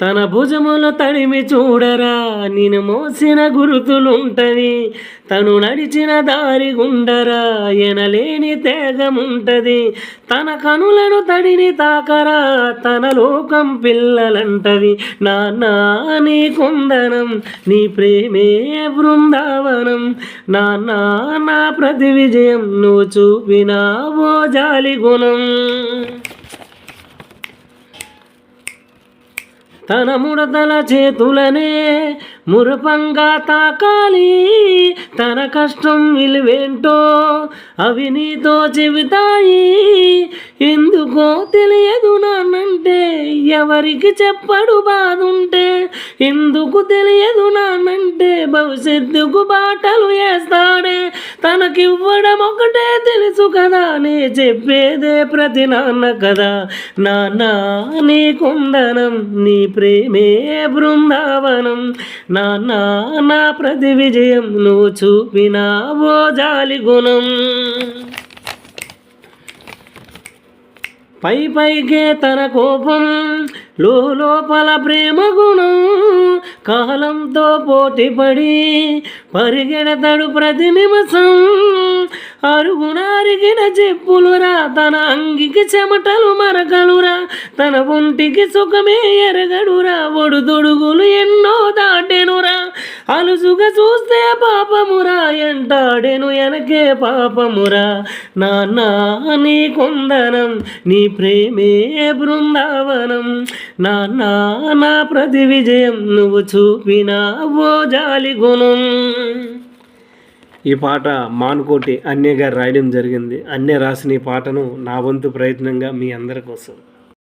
తన భుజములు తడిమి చూడరా నేను మోసిన గురుతులుంటవి. తను నడిచిన దారి గుండరా ఎనలేని తేగముంటది తన కనులను తడిని తాకరా తన లోకం పిల్లలంటవి. నాన్న నీ కుందనం నీ ప్రేమే బృందావనం. నాన్న నా ప్రతి విజయం నువ్వు చూపినావో ఓ జాలి గుణం తన ముడతల చేతులనే మురపంగా తాకాలి. తన కష్టం విలువేంటో అవి నీతో చెబుతాయి. ఎందుకో తెలియదు నాన్నంటే ఎవరికి చెప్పడు బాధుంటే ఎందుకు తెలియదు నాన్న భవిష్యత్తుకు బాటలు వేస్తాడే. తనకివ్వడం ఒకటే తెలుసు కదా నే చెప్పేదే ప్రతి నాన్న కదా. నాన్న నీ కుందనం నీ ప్రేమే బృందావనం. నాన్న నా ప్రతి విజయం నువ్వు చూపినావో జాలి గుణం. పై పైకే తన కోపం లోపల ప్రేమ గుణం. కాలంతో పోటీపడి పరిగెడతాడు ప్రతి నిమిషం. అరుగునారిగిన చెప్పులురా తన అంగికి చెమటలు మరకలురా తన ఒంటికి సుఖమే ఎరగడురా ఒడుదొడుగులు ఎన్నో అలుసుగా చూస్తే పాపమురా ఎంటాడెను ఎనకే పాపమురా. నాన్న నీ కుందనం నీ ప్రేమే బృందావనం. నాన్న నా ప్రతి విజయం నువ్వు చూపిన ఓ జాలి గుణం. ఈ పాట మానుకోటి అన్య గారు రాయడం జరిగింది. అన్య రాసిన ఈ పాటను నా వంతు ప్రయత్నంగా మీ అందరి కోసం.